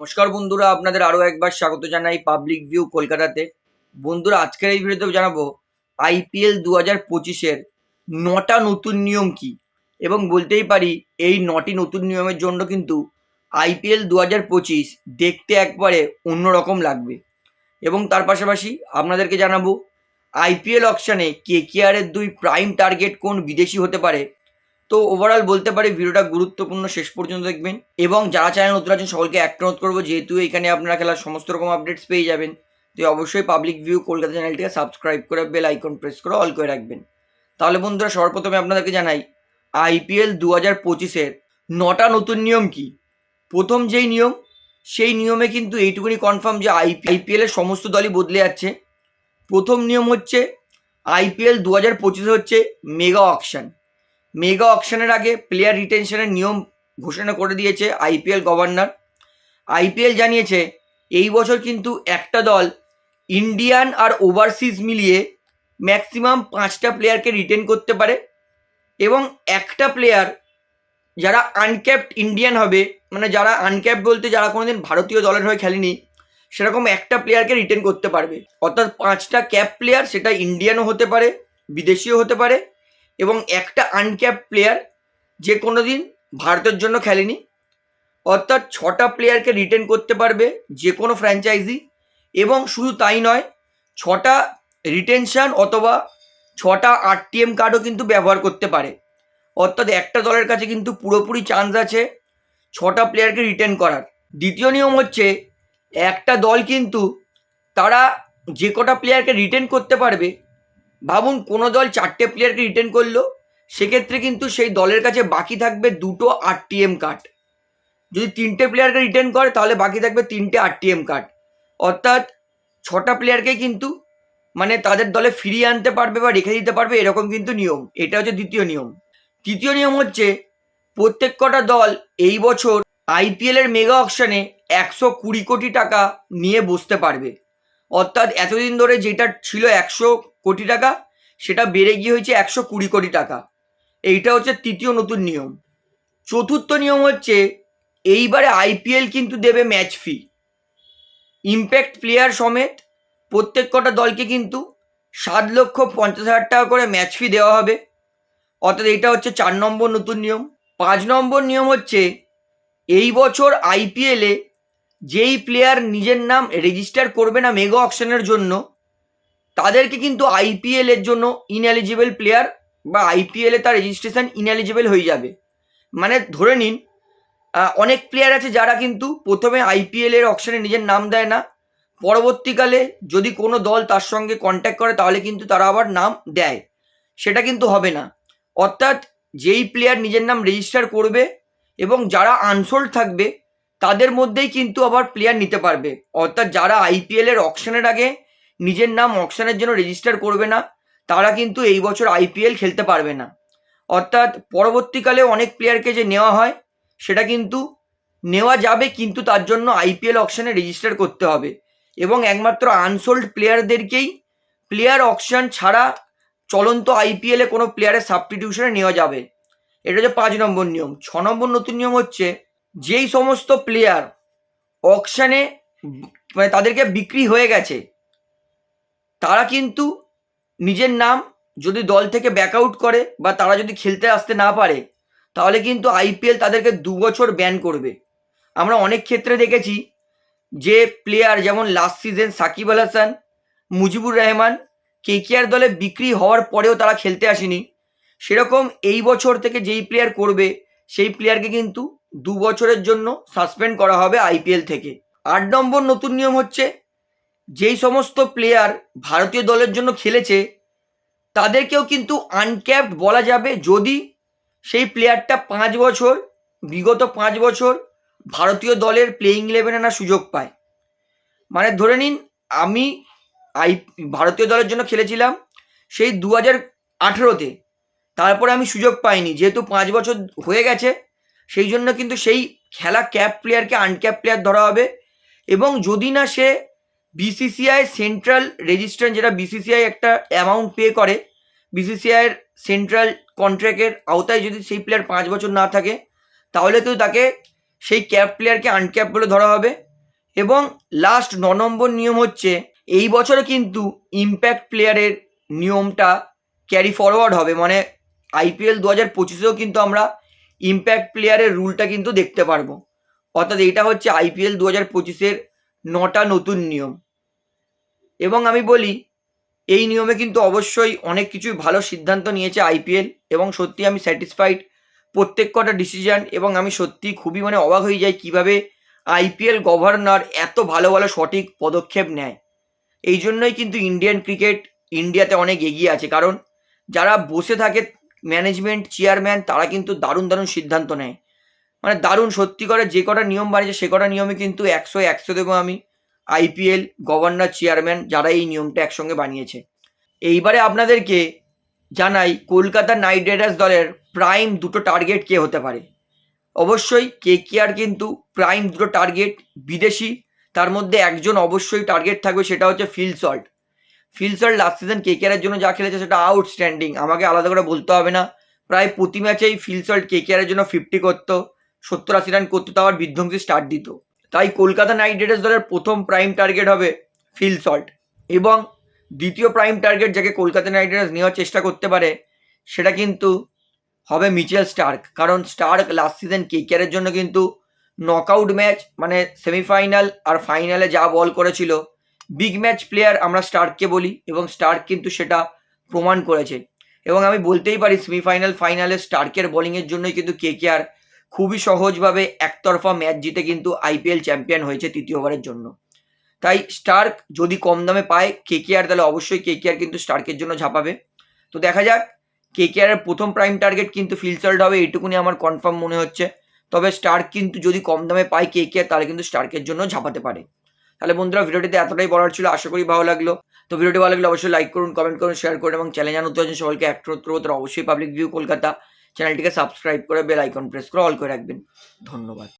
নমস্কার বন্ধুরা, আপনাদের আরও একবার স্বাগত জানাই পাবলিক ভিউ কলকাতাতে। বন্ধুরা, আজকের এই ভিডিওতে জানাব আইপিএল দু হাজার পঁচিশের নটা নতুন নিয়ম কি? এবং বলতেই পারি, এই নটি নতুন নিয়মের জন্য কিন্তু আইপিএল দু হাজার পঁচিশ দেখতে একবারে অন্যরকম লাগবে। এবং তার পাশাপাশি আপনাদেরকে জানাব আইপিএল অকশানে কে কেআরের দুই প্রাইম টার্গেট কোন বিদেশি হতে পারে? তো ওভারঅল বলতে পারি ভিডিওটা গুরুত্বপূর্ণ, শেষ পর্যন্ত দেখবেন। এবং যারা চ্যানেল নতুন আছেন সকলকে একটা অনুরোধ করব, যেহেতু এখানে আপনারা খেলার সমস্ত রকম আপডেটস পেয়ে যাবেন, তো অবশ্যই পাবলিক ভিউ কলকাতা চ্যানেলটিকে সাবস্ক্রাইব করে বেল আইকন প্রেস করে অল করে রাখবেন। তাহলে বন্ধুরা, সর্বপ্রথমে আপনাদেরকে জানাই আইপিএল দু হাজার পঁচিশের নটা নতুন নিয়ম কি? প্রথম যেই নিয়ম, সেই নিয়মে কিন্তু এইটুকুনি কনফার্ম যে আইপিএল এর সমস্ত দলই বদলে যাচ্ছে। প্রথম নিয়ম হচ্ছে আইপিএল দু হাজার পঁচিশে হচ্ছে মেগা অকশন মেগা অকশনের আগে প্লেয়ার রিটেনশনের নিয়ম ঘোষণা করে দিয়েছে আইপিএল গভর্নর আইপিএল জানিয়েছে, এই বছর কিন্তু একটা দল ইন্ডিয়ান আর ওভারসিজ মিলিয়ে ম্যাক্সিমাম পাঁচটা প্লেয়ারকে রিটেন করতে পারে এবং একটা প্লেয়ার যারা আনক্যাপড ইন্ডিয়ান হবে মানে যারা আনক্যাপ বলতে যারা কোনোদিন ভারতীয় দলের হয়ে খেলেনি, সেরকম একটা প্লেয়ারকে রিটেন করতে পারবে। অর্থাৎ পাঁচটা ক্যাপ প্লেয়ার সেটা ইন্ডিয়ানও হতে পারে, বিদেশিও হতে পারে এবং একটা আনক্যাপ প্লেয়ার যে কোনো দিন ভারতের জন্য খেলেনি, অর্থাৎ ছটা প্লেয়ারকে রিটেন করতে পারবে যে কোনো ফ্র্যাঞ্চাইজি এবং শুধু তাই নয়, ছটা রিটেনশন অথবা ছটা আরটিএম কার্ডও কিন্তু ব্যবহার করতে পারে। অর্থাৎ একটা দলের কাছে কিন্তু পুরোপুরি চান্স আছে ছটা প্লেয়ারকে রিটেন করার। দ্বিতীয় নিয়ম হচ্ছে, একটা দল কিন্তু তারা যে কটা প্লেয়ারকে রিটেন করতে পারবে ভাবুন কোনো দল চারটে প্লেয়ারকে রিটেন করল, সেক্ষেত্রে কিন্তু সেই দলের কাছে বাকি থাকবে দুটো আরটিএম কার্ড যদি তিনটে প্লেয়ারকে রিটেন করে, তাহলে বাকি থাকবে তিনটে আরটিএম কার্ড অর্থাৎ ছটা প্লেয়ারকে কিন্তু মানে তাদের দলে ফিরিয়ে আনতে পারবে বা রেখে দিতে পারবে এরকম কিন্তু নিয়ম। এটা হচ্ছে দ্বিতীয় নিয়ম। তৃতীয় নিয়ম হচ্ছে প্রত্যেক কটা দল এই বছর আইপিএলের মেগা অকশনে একশো কুড়ি কোটি টাকা নিয়ে বসতে পারবে। অর্থাৎ এতদিন ধরে যেটা ছিল একশো কোটি টাকা, সেটা বেড়ে গিয়ে হয়েছে একশো কুড়ি কোটি টাকা। এইটা হচ্ছে তৃতীয় নতুন নিয়ম। চতুর্থ নিয়ম হচ্ছে, এইবারে আইপিএল কিন্তু দেবে ম্যাচ ফি। ইম্প্যাক্ট প্লেয়ার সমেত প্রত্যেক কটা দলকে কিন্তু সাত লক্ষ পঞ্চাশ হাজার টাকা করে ম্যাচ ফি দেওয়া হবে। অর্থাৎ এটা হচ্ছে চার নম্বর নতুন নিয়ম। পাঁচ নম্বর নিয়ম হচ্ছে, এই বছর আইপিএলে যেই প্লেয়ার নিজের নাম রেজিস্টার করবে না মেগা অকশনের জন্য, তাদেরকে কিন্তু আইপিএল এর জন্য ইনএলিজিবল প্লেয়ার বা আইপিএলে তার রেজিস্ট্রেশন ইনএলিজিবল হয়ে যাবে। মানে ধরে নিন অনেক প্লেয়ার আছে যারা কিন্তু প্রথমে আইপিএল এর অকশনে নিজের নাম দেয় না, পরবর্তীকালে যদি কোনো দল তার সঙ্গে কন্ট্যাক্ট করে তাহলে কিন্তু তারা আবার নাম দেয়। সেটা কিন্তু হবে না। অর্থাৎ যেই প্লেয়ার নিজের নাম রেজিস্টার করবে এবং যারা আনসোল্ড থাকবে তাদের মধ্যেই কিন্তু আবার প্লেয়ার নিতে পারবে। অর্থাৎ যারা আইপিএল এর অকশনের আগে নিজের নাম অকশনের জন্য রেজিস্টার করবে না, তারা কিন্তু এই বছর আইপিএল খেলতে পারবে না। অর্থাৎ পরবর্তীকালে অনেক প্লেয়ারকে যে নেওয়া হয়, সেটা কিন্তু নেওয়া যাবে কিন্তু তার জন্য আইপিএল অকশনে রেজিস্টার করতে হবে। এবং একমাত্র আনসোল্ড প্লেয়ারদেরকেই প্লেয়ার অকশন ছাড়া চলন্ত আইপিএলে কোনো প্লেয়ারের সাবস্টিটিউশনে নেওয়া যাবে। এটা হচ্ছে পাঁচ নম্বর নিয়ম। ছ নম্বর নতুন নিয়ম হচ্ছে যেই সমস্ত প্লেয়ার অকশানে মানে তাদেরকে বিক্রি হয়ে গেছে, তারা কিন্তু নিজের নাম যদি দল থেকে ব্যাকআউট করে বা তারা যদি খেলতে আসতে না পারে, তাহলে কিন্তু আইপিএল তাদেরকে দু বছর ব্যান করবে। আমরা অনেক ক্ষেত্রে দেখেছি যে প্লেয়ার যেমন last season Shakib Al Hasan, Mujibur Rahman KKR দলে বিক্রি হওয়ার পরেও তারা খেলতে আসেনি। সেরকম এই বছর থেকে যেই প্লেয়ার করবে, সেই প্লেয়ারকে কিন্তু দু বছরের জন্য সাসপেন্ড করা হবে আইপিএল থেকে। আট নম্বর নতুন নিয়ম হচ্ছে, যেই সমস্ত প্লেয়ার ভারতীয় দলের জন্য খেলেছে, তাদেরকেও কিন্তু আনক্যাপড বলা যাবে যদি সেই প্লেয়ারটা পাঁচ বছর, বিগত পাঁচ বছর ভারতীয় দলের প্লেয়িং ইলেভেনে আনার সুযোগ পায়। মানে ধরে নিন, আমি আই, ভারতীয় দলের জন্য খেলেছিলাম সেই দু হাজার আঠেরোতে। তারপরে আমি সুযোগ পাইনি, যেহেতু পাঁচ বছর হয়ে গেছে সেই জন্য কিন্তু সেই খেলা ক্যাপ প্লেয়ারকে আনক্যাপ প্লেয়ার ধরা হবে। এবং যদি না সে বিসিসিআই সেন্ট্রাল রেজিস্ট্রেশন যেটা বিসিসিআই একটা অ্যামাউন্ট পে করে বিসিসিআইয়ের সেন্ট্রাল কন্ট্রাক্টের আওতায় যদি সেই প্লেয়ার পাঁচ বছর না থাকে, তাহলে কিন্তু তাকে সেই ক্যাপ প্লেয়ারকে আনক্যাপ বলে ধরা হবে। এবং লাস্ট ন নম্বর নিয়ম হচ্ছে, এই বছরে কিন্তু ইম্প্যাক্ট প্লেয়ারের নিয়মটা ক্যারি ফরওয়ার্ড হবে। মানে আইপিএল দু হাজার পঁচিশেও কিন্তু আমরা ইম্প্যাক্ট প্লেয়ারের রুলটা কিন্তু দেখতে পারব। অর্থাৎ এইটা হচ্ছে আইপিএল দু হাজার পঁচিশের নটা নতুন নিয়ম। এবং আমি বলি, এই নিয়মে কিন্তু অবশ্যই অনেক কিছুই ভালো সিদ্ধান্ত নিয়েছে আইপিএল এবং সত্যি আমি স্যাটিসফাইড প্রত্যেক কটা ডিসিশন এবং আমি সত্যি খুবই মানে অবাক হয়ে যাই কীভাবে আইপিএল গভর্নর এত ভালো ভালো সঠিক পদক্ষেপ নেয়। এই জন্যই কিন্তু ইন্ডিয়ান ক্রিকেট ইন্ডিয়াতে অনেক এগিয়ে আছে। কারণ যারা বসে থাকে ম্যানেজমেন্ট চেয়ারম্যান তারা কিন্তু দারুণ দারুণ সিদ্ধান্ত নেয়। মানে দারুণ, সত্যি করে যে কটা নিয়ম বানিয়েছে, সে কটা নিয়মে কিন্তু একশো একশো দেবো আমি। আইপিএল গভর্নর চেয়ারম্যান যারা এই নিয়মটা একসঙ্গে বানিয়েছে। এইবারে আপনাদেরকে জানাই, কলকাতা নাইট রাইডার্স দলের প্রাইম দুটো টার্গেট কে হতে পারে? অবশ্যই কে কে আর কিন্তু প্রাইম দুটো টার্গেট বিদেশি। তার মধ্যে একজন অবশ্যই টার্গেট থাকবে, সেটা হচ্ছে Phil Salt Phil Salt last season কে কেয়ারের জন্য যা খেলেছে সেটা আউটস্ট্যান্ডিং আমাকে আলাদা করে বলতে হবে না। প্রায় প্রতি ম্যাচেই ফিল সল্ট কে কেয়ারের জন্য ফিফটি করতো। সত্তর আশি রান করতো, তাও বিধ্বংসী স্টার্ট দিত। তাই কলকাতা নাইট রাইডার্স দলের প্রথম প্রাইম টার্গেট হবে ফিল সল্ট এবং দ্বিতীয় প্রাইম টার্গেট যাকে কলকাতা নাইট রাইডার্স নেওয়ার চেষ্টা করতে পারে, সেটা কিন্তু হবে মিচেল স্টার্ক কারণ স্টার্ক লাস্ট সিজন কেকেআরের জন্য কিন্তু নকআউট ম্যাচ মানে সেমিফাইনাল আর ফাইনালে যা বল করেছিল বিগ ম্যাচ প্লেয়ার আমরা স্টার্ককে বলি এবং স্টার্ক কিন্তু সেটা প্রমাণ করেছে। এবং আমি বলতেই পারি সেমিফাইনাল ফাইনালে স্টার্কের বোলিংয়ের জন্যই কিন্তু কে কে আর খুবই সহজভাবে একতরফা ম্যাচ জিতে কিন্তু আইপিএল চ্যাম্পিয়ন হয়েছে তৃতীয়বারের জন্য। তাই স্টার্ক যদি কম দামে পায় কে কে আর তাহলে অবশ্যই কে কে আর কিন্তু স্টার্কের জন্য ঝাঁপাবে। তো দেখা যাক কেকেআরের প্রথম প্রাইম টার্গেট কিন্তু ফিলসল্ট হবে এইটুকুনি আমার কনফার্ম মনে হচ্ছে। তবে স্টার্ক কিন্তু যদি কম দামে পায় কে কে আর তাহলে কিন্তু স্টার্কের জন্য ঝাঁপাতে পারে। তাহলে বন্ধুরা ভিডিওটিতে এতটাই বলার ছিল, আশা করি ভালো লাগল। তো ভিডিওটি ভালো লাগলে অবশ্যই লাইক করুন কমেন্ট করুন শেয়ার করুন এবং চ্যানেল জানতে হচ্ছে সকলকে একত্র অবশ্যই পাবলিক ভিউ কলকাতা চ্যানেলটিকে সাবস্ক্রাইব করে বেল আইকন প্রেস করে অল করে রাখবেন। ধন্যবাদ।